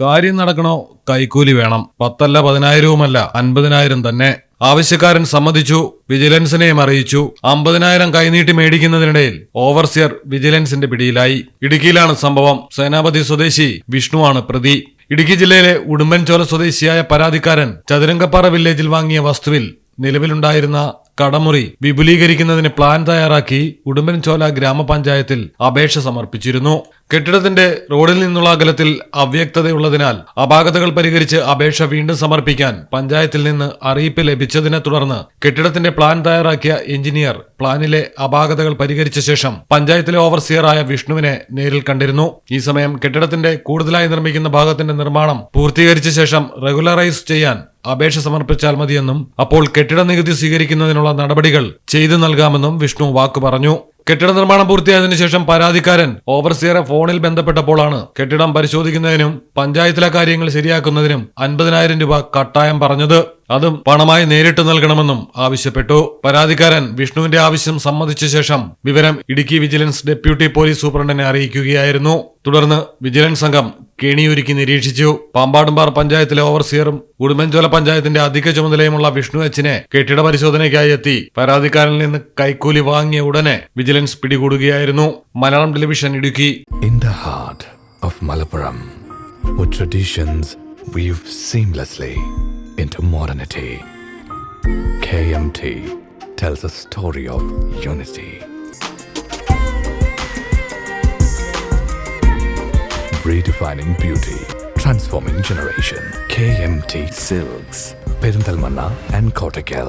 കാര്യം നടക്കണോ? കൈക്കൂലി വേണം. പത്തല്ല പതിനായിരവുമല്ല അൻപതിനായിരം തന്നെ. ആവശ്യക്കാരൻ സമ്മതിച്ചു വിജിലൻസിനെയും അറിയിച്ചു. അമ്പതിനായിരം കൈനീട്ടി മേടിക്കുന്നതിനിടയിൽ ഓവർസിയർ വിജിലൻസിന്റെ പിടിയിലായി. ഇടുക്കിയിലാണ് സംഭവം. സേനാപതി സ്വദേശി വിഷ്ണുവാണ് പ്രതി. ഇടുക്കി ജില്ലയിലെ ഉടുമ്പൻചോല സ്വദേശിയായ പരാതിക്കാരൻ ചതുരംഗപ്പാറ വില്ലേജിൽ വാങ്ങിയ വസ്തുവിൽ നിലവിലുണ്ടായിരുന്ന കടമുറി വിപുലീകരിക്കുന്നതിന് പ്ലാൻ തയ്യാറാക്കി ഉടുമ്പൻചോല ഗ്രാമപഞ്ചായത്തിൽ അപേക്ഷ സമർപ്പിച്ചിരുന്നു. കെട്ടിടത്തിന്റെ റോഡിൽ നിന്നുള്ള അകലത്തിൽ അവ്യക്തതയുള്ളതിനാൽ അപാകതകൾ പരിഹരിച്ച് അപേക്ഷ വീണ്ടും സമർപ്പിക്കാൻ പഞ്ചായത്തിൽ നിന്ന് അറിയിപ്പ് ലഭിച്ചതിനെ തുടർന്ന് കെട്ടിടത്തിന്റെ പ്ലാൻ തയ്യാറാക്കിയ എഞ്ചിനീയർ പ്ലാനിലെ അപാകതകൾ പരിഹരിച്ച ശേഷം പഞ്ചായത്തിലെ ഓവർസിയറായ വിഷ്ണുവിനെ നേരിൽ കണ്ടിരുന്നു. ഈ സമയം കെട്ടിടത്തിന്റെ കൂടുതലായി നിർമ്മിക്കുന്ന ഭാഗത്തിന്റെ നിർമ്മാണം പൂർത്തീകരിച്ച ശേഷം റെഗുലറൈസ് ചെയ്യാൻ അപേക്ഷ സമർപ്പിച്ചാൽ മതിയെന്നും അപ്പോൾ കെട്ടിട നികുതി സ്വീകരിക്കുന്നതിനുള്ള നടപടികൾ ചെയ്തു നൽകാമെന്നും വിഷ്ണു വാക്കു പറഞ്ഞു. കെട്ടിട നിർമ്മാണം പൂർത്തിയായതിനു ശേഷം പരാതിക്കാരൻ ഓവർസിയറെ ഫോണിൽ ബന്ധപ്പെട്ടപ്പോഴാണ് കെട്ടിടം പരിശോധിക്കുന്നതിനും പഞ്ചായത്തിലെ കാര്യങ്ങൾ ശരിയാക്കുന്നതിനും അൻപതിനായിരം രൂപ കട്ടായം പറഞ്ഞത്. അതും പണമായി നേരിട്ട് നൽകണമെന്നും ആവശ്യപ്പെട്ടു. പരാതിക്കാരൻ വിഷ്ണുവിന്റെ ആവശ്യം സമ്മതിച്ച ശേഷം വിവരം ഇടുക്കി വിജിലൻസ് ഡെപ്യൂട്ടി പോലീസ് സൂപ്രണ്ടിനെ അറിയിക്കുകയായിരുന്നു. തുടർന്ന് വിജിലൻസ് സംഘം കെണിയൊരുക്കി നിരീക്ഷിച്ചു. പാമ്പാടുംപാറ പഞ്ചായത്തിലെ ഓവർസിയറും ഉടുമ്പൻചോല പഞ്ചായത്തിന്റെ അധിക ചുമതലയുമുള്ള വിഷ്ണു എച്ചിനെ കെട്ടിട പരിശോധനയ്ക്കായി എത്തി. പരാതിക്കാരനിൽ നിന്ന് കൈക്കൂലി വാങ്ങിയ ഉടനെ vigilance പിടികൂടുകയായിരുന്നു. Malayalam television Idukki. In the heart of Malappuram traditions weave seamlessly into modernity, KMT tells a story of unity. redefining beauty, transforming generation. KMT Silks, Perintalmanna and Kottakkal.